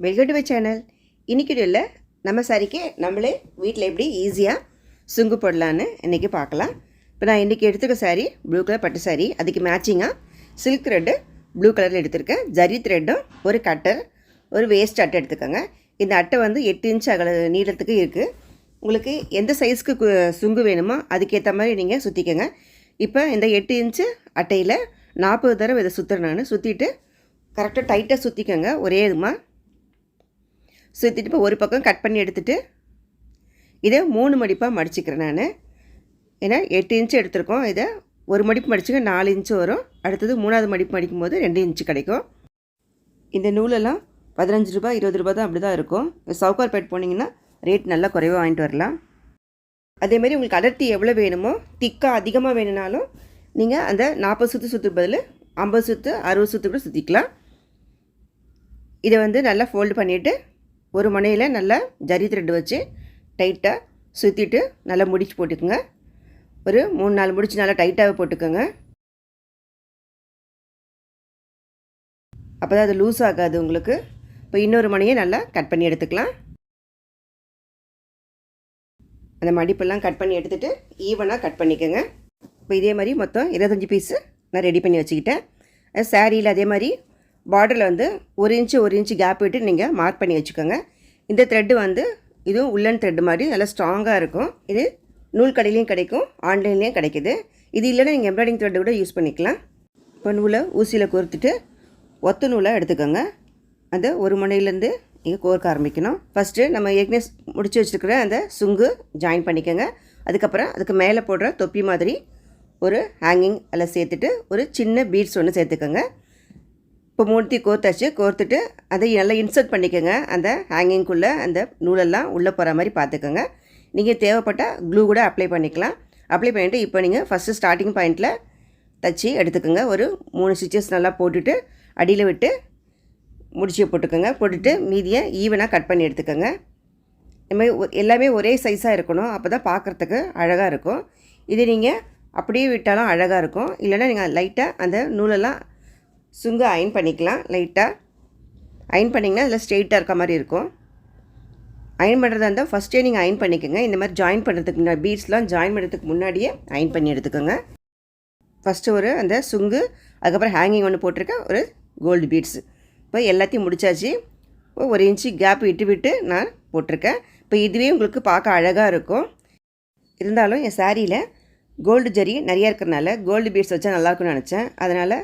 Welcome to my channel. இன்றைக்கி இல்லை நம்ம சாரிக்கு நம்மளே வீட்டில் எப்படி ஈஸியாக சுங்கு போடலான்னு இன்றைக்கி பார்க்கலாம். இப்போ நான் இன்றைக்கி எடுத்துக்க சாரீ ப்ளூ கலர் பட்டு சாரீ அதுக்கு மேட்சிங்காக சில்க் த்ரெட்டு ப்ளூ கலரில் எடுத்திருக்கேன். ஜரி த்ரெட்டும் ஒரு கட்டர் ஒரு வேஸ்ட் அட்டை எடுத்துக்கோங்க. இந்த அட்டை வந்து எட்டு இன்ச் அகல நீளத்துக்கு இருக்குது உங்களுக்கு எந்த சைஸ்க்கு கு- சுங்கு வேணுமோ அதுக்கேற்ற மாதிரி நீங்கள் சுற்றிக்கோங்க இப்போ இந்த எட்டு இன்ச்சு அட்டையில் நாற்பது தடவை இதை சுற்றுறேன் நான் சுற்றிட்டு கரெக்டாக டைட்டாக சுற்றிக்கோங்க ஒரே இதுமாக சுற்றிட்டு இப்போ ஒரு பக்கம் கட் பண்ணி எடுத்துகிட்டு இதை மூணு மடிப்பாக மடிச்சுக்கிறேன் நான். ஏன்னா எட்டு இன்ச்சு எடுத்திருக்கோம். இதை ஒரு மடிப்பு மடிச்சுக்க நாலு இன்ச்சு வரும். அடுத்தது மூணாவது மடிப்பு மடிக்கும் போது ரெண்டு இன்ச்சு கிடைக்கும். இந்த நூலெல்லாம் பதினஞ்சு ரூபாய் இருபது ரூபா தான் அப்படி தான் இருக்கும் சவுகார்பேட் போனீங்கன்னா ரேட் நல்லா குறைவாக வாங்கிட்டு வரலாம். அதேமாதிரி உங்களுக்கு அடர்த்தி எவ்வளோ வேணுமோ திக்காக அதிகமாக வேணும்னாலும் நீங்கள் அந்த நாற்பது சுற்று சுற்று பதில் ஐம்பது சுற்று அறுபது சுற்று கூட சுற்றிக்கலாம் இதை வந்து நல்லா ஃபோல்டு பண்ணிவிட்டு ஒரு முனையில் நல்லா ஜரி த்ரெட்டு வச்சு டைட்டாக சுற்றிட்டு நல்லா முடிச்சு போட்டுக்குங்க. ஒரு மூணு நாலு முடிச்சு நல்லா டைட்டாகவே போட்டுக்கோங்க. அப்போ தான் அது லூஸ் ஆகாது உங்களுக்கு. இப்போ இன்னொரு மணியை நல்லா கட் பண்ணி எடுத்துக்கலாம். அந்த மடிப்பெல்லாம் கட் பண்ணி எடுத்துகிட்டு ஈவனாக கட் பண்ணிக்கோங்க. இப்போ இதே மாதிரி மொத்தம் இருபத்தஞ்சி பீஸு நான் ரெடி பண்ணி வச்சுக்கிட்டேன். சாரியில் அதே மாதிரி பார்டரில் வந்து ஒரு இன்ச்சு ஒரு இன்ச்சு கேப் விட்டு நீங்கள் மார்க் பண்ணி வச்சுக்கோங்க. இந்த த்ரெட்டு வந்து இதுவும் உள்ளன் த்ரெட்டு மாதிரி நல்லா ஸ்ட்ராங்காக இருக்கும். இது நூல் கடையிலையும் கிடைக்கும் ஆன்லைன்லேயும் கிடைக்குது. இது இல்லைன்னா நீங்கள் எம்ப்ராய்டிங் த்ரெட்டு கூட யூஸ் பண்ணிக்கலாம். இப்போ நூலை ஊசியில் கோர்த்துட்டு ஒத்த நூலாக எடுத்துக்கோங்க. அந்த ஒரு முனையிலேருந்து நீங்கள் கோர்க்க ஆரம்பிக்கணும். ஃபஸ்ட்டு நம்ம ஏற்கனவே முடிச்சு வச்சுருக்கிற அந்த சுங்கு ஜாயின் பண்ணிக்கோங்க. அதுக்கப்புறம் அதுக்கு மேலே போடுற தொப்பி மாதிரி ஒரு ஹேங்கிங் எல்லாம் சேர்த்துட்டு ஒரு சின்ன பீட்ஸ் ஒன்று சேர்த்துக்கோங்க. இப்போ மூர்த்தி கோர்த்தாச்சு கோர்த்துட்டு அதை நல்லா இன்சர்ட் பண்ணிக்கோங்க. அந்த ஹேங்கிங்குள்ளே அந்த நூலெல்லாம் உள்ளே போகிற மாதிரி பார்த்துக்கோங்க. நீங்கள் தேவைப்பட்டால் க்ளூ கூட அப்ளை பண்ணிக்கலாம். அப்ளை பண்ணிவிட்டு இப்போ நீங்கள் ஃபஸ்ட்டு ஸ்டார்டிங் பாயிண்ட்டில் தச்சு எடுத்துக்கோங்க. ஒரு மூணு ஸ்டிச்சஸ் நல்லா போட்டுட்டு அடியில் விட்டு முடிச்சு போட்டுக்கோங்க. போட்டுட்டு மீதியை ஈவனாக கட் பண்ணி எடுத்துக்கோங்க. இந்த மாதிரி எல்லாமே ஒரே சைஸாக இருக்கணும். அப்போ தான் பார்க்குறதுக்கு அழகாக இருக்கும். இது நீங்கள் அப்படியே விட்டாலும் அழகாக இருக்கும். இல்லைன்னா நீங்கள் லைட்டாக அந்த நூலெல்லாம் சுங்கு அயன் பண்ணிக்கலாம் லைட்டாக அயன் பண்ணிங்கன்னா அதில் ஸ்ட்ரெயிட்டாக இருக்க மாதிரி இருக்கும். அயன் பண்ணுறதா இருந்தால் ஃபஸ்ட்டே நீங்கள் அயன் பண்ணிக்கோங்க. இந்த மாதிரி ஜாயின் பண்ணுறதுக்கு முன்னாடி பீட்ஸ்லாம் ஜாயின் பண்ணுறதுக்கு முன்னாடியே அயன் பண்ணி எடுத்துக்கோங்க. ஃபஸ்ட்டு ஒரு அந்த சுங்கு அதுக்கப்புறம் ஹேங்கிங் ஒன்று போட்டிருக்கேன் ஒரு கோல்டு பீட்ஸ் இப்போ எல்லாத்தையும் முடிச்சாச்சு. இப்போ ஒரு இன்ச்சு கேப் விட்டு விட்டு நான் போட்டிருக்கேன். இப்போ இதுவே உங்களுக்கு பார்க்க அழகாக இருக்கும். இருந்தாலும் என் சாரியில் கோல்டு ஜரி நிறையா இருக்கிறனால கோல்டு பீட்ஸ் வச்சா நல்லாயிருக்கும்னு நினச்சேன். அதனால்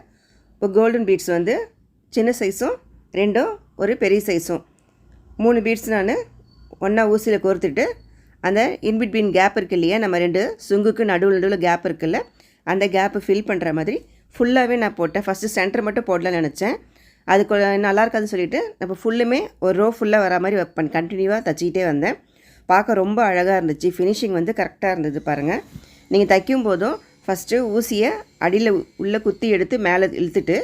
இப்போ கோல்டன் பீட்ஸ் வந்து சின்ன சைஸும் ரெண்டும் ஒரு பெரிய சைஸும் மூணு பீட்ஸ் நான் ஒன்றா ஊசியில் கோர்த்துட்டு அந்த இன்பிட்வீன் கேப் இருக்கு இல்லையா நம்ம ரெண்டு சுங்குக்கு நடுவில் நடுவில் கேப் இருக்குல்ல அந்த கேப்பை ஃபில் பண்ணுற மாதிரி ஃபுல்லாகவே நான் போட்டேன். ஃபஸ்ட்டு சென்டர் மட்டும் போடலாம்னு நினச்சேன். அது நல்லாயிருக்காதுன்னு நல்லா இருக்காதுன்னு சொல்லிட்டு நம்ம ஃபுல்லுமே ஒரு ரோ ஃபுல்லாக வர மாதிரி வைப்பேன் கண்டினியூவாக தச்சிக்கிட்டே வந்தேன். பார்க்க ரொம்ப அழகாக இருந்துச்சு. ஃபினிஷிங் வந்து கரெக்டாக இருந்தது பாருங்கள் நீங்கள் தைக்கும் போதும் ஃபஸ்ட்டு ஊசியை அடியில் உள்ளே குத்தி எடுத்து மேலே இழுத்துட்டு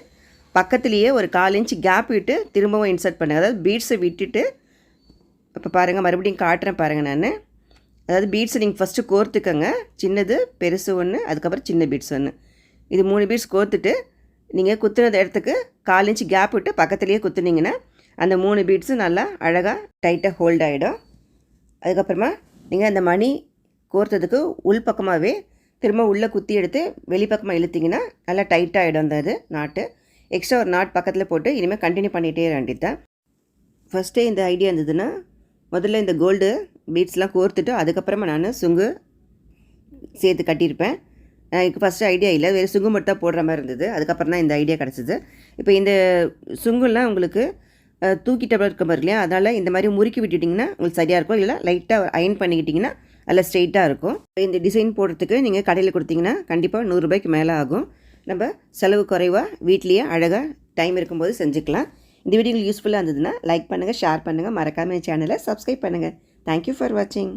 பக்கத்துலேயே ஒரு கால் இன்ச் கேப் விட்டு திரும்பவும் இன்சர்ட் பண்ணுங்கள் அதாவது பீட்ஸை விட்டுட்டு இப்போ பாருங்கள் மறுபடியும் காட்டுறேன் பாருங்கள் நான். அதாவது பீட்ஸை நீங்கள் ஃபஸ்ட்டு கோர்த்துக்கங்க. சின்னது பெருசு ஒன்று அதுக்கப்புறம் சின்ன பீட்ஸ் ஒன்று இது மூணு பீட்ஸ் கோர்த்துட்டு நீங்கள் குத்துனது இடத்துக்கு கால் இன்ச் கேப் விட்டு பக்கத்துலேயே குத்துனீங்கன்னா அந்த மூணு பீட்ஸும் நல்லா அழகாக டைட்டாக ஹோல்ட் ஆகிடும் அதுக்கப்புறமா நீங்கள் அந்த மணி கோர்த்ததுக்கு உள் பக்கமாகவே திரும்ப உள்ளே குத்தி எடுத்து வெளிப்பக்கமாக இழுத்திங்கன்னா நல்லா டைட்டாக ஆகிடும் அந்த இது நாட்டு. எக்ஸ்ட்ரா ஒரு நாட் பக்கத்தில் போட்டு இனிமேல் கண்டினியூ பண்ணிகிட்டே வேண்டியது ஃபஸ்ட்டே இந்த ஐடியா இருந்ததுன்னா முதல்ல இந்த கோல்டு பீட்ஸ்லாம் கோர்த்துட்டு அதுக்கப்புறமா நான் சுங்கு சேர்த்து கட்டியிருப்பேன். எனக்கு ஃபஸ்ட்டு ஐடியா இல்லை வேறு சுங்கு மட்டும் தான் போடுற மாதிரி இருந்தது. அதுக்கப்புறம் தான் இந்த ஐடியா கிடச்சிது. இப்போ இந்த சுங்குலாம் உங்களுக்கு அஹ், இருக்க மாதிரி இல்லையா அதனால் இந்த மாதிரி முறுக்கி விட்டுட்டிங்கன்னா உங்களுக்கு சரியாக இருக்கும். இல்லை லைட்டாக அயன் பண்ணிக்கிட்டிங்கன்னா அதில் ஸ்ட்ரெயிட்டாக இருக்கும். இந்த டிசைன் போடுறதுக்கு நீங்கள் கடையில் கொடுத்தீங்கன்னா கண்டிப்பாக நூறுரூபாய்க்கு மேலே ஆகும். நம்ம செலவு குறைவாக வீட்லேயே அழகாக டைம் இருக்கும்போது செஞ்சுக்கலாம். இந்த வீடியோ யூஸ்ஃபுல்லாக இருந்ததுன்னா லைக் பண்ணுங்கள் ஷேர் பண்ணுங்கள் மறக்காமல் சேனலை சப்ஸ்கிரைப் பண்ணுங்கள் தேங்க்யூ ஃபார் வாட்சிங்